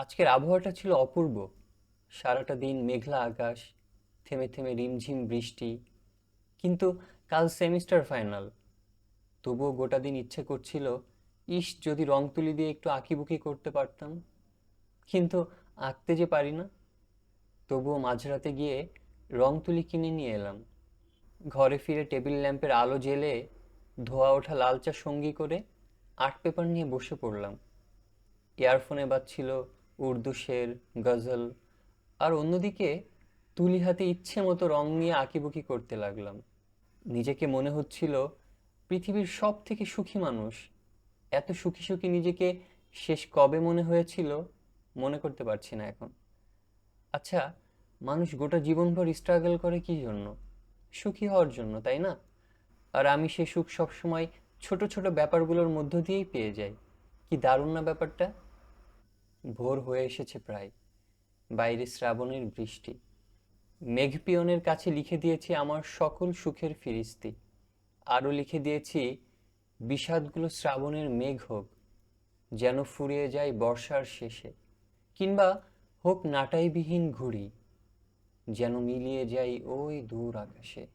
আজকের আবহাওয়াটা ছিল অপূর্ব। সারাটা দিন মেঘলা আকাশ, থেমে থেমে রিমঝিম বৃষ্টি, কিন্তু কাল সেমিস্টার ফাইনাল। তবুও গোটা দিন ইচ্ছে করছিল, ইস, যদি রং তুলি দিয়ে একটু আঁকিবুকি করতে পারতাম। কিন্তু আঁকতে যে পারি না, তবুও মাঝরাতে গিয়ে রং তুলি কিনে নিয়ে এলাম। ঘরে ফিরে টেবিল ল্যাম্পের আলো জ্বেলে ধোয়া ওঠা লাল চা সঙ্গী করে আর্ট পেপার নিয়ে বসে পড়লাম। ইয়ারফোনে বাজছিল উর্দু শের গজল আর অন্যদিকে তুলি হাতে ইচ্ছে মতো রং নিয়ে আঁকিবুকি করতে লাগলাম। নিজেকে মনে হচ্ছিল পৃথিবীর সব থেকে সুখী মানুষ। এত সুখী সুখী নিজেকে শেষ কবে মনে হয়েছিল মনে করতে পারছি না এখন। আচ্ছা মানুষ গোটা জীবনভর স্ট্রাগল করে কি জন্য? সুখী হওয়ার জন্য, তাই না? আর আমি সে সুখ সবসময় ছোট ছোট ব্যাপারগুলোর মধ্য দিয়েই পেয়ে যাই। কি দারুণ না ব্যাপারটা? ভোর হয়ে এসেছে প্রায়। বাইরে শ্রাবণের বৃষ্টি। মেঘপিয়নের কাছে লিখে দিয়েছি আমার সকল সুখের ফিরিস্তি। আরও লিখে দিয়েছি, বিষাদগুলো শ্রাবণের মেঘ হোক, যেন ফুরিয়ে যায় বর্ষার শেষে, কিংবা হোক নাটাইবিহীন ঘুড়ি, যেন মিলিয়ে যাই ওই দূর আকাশে।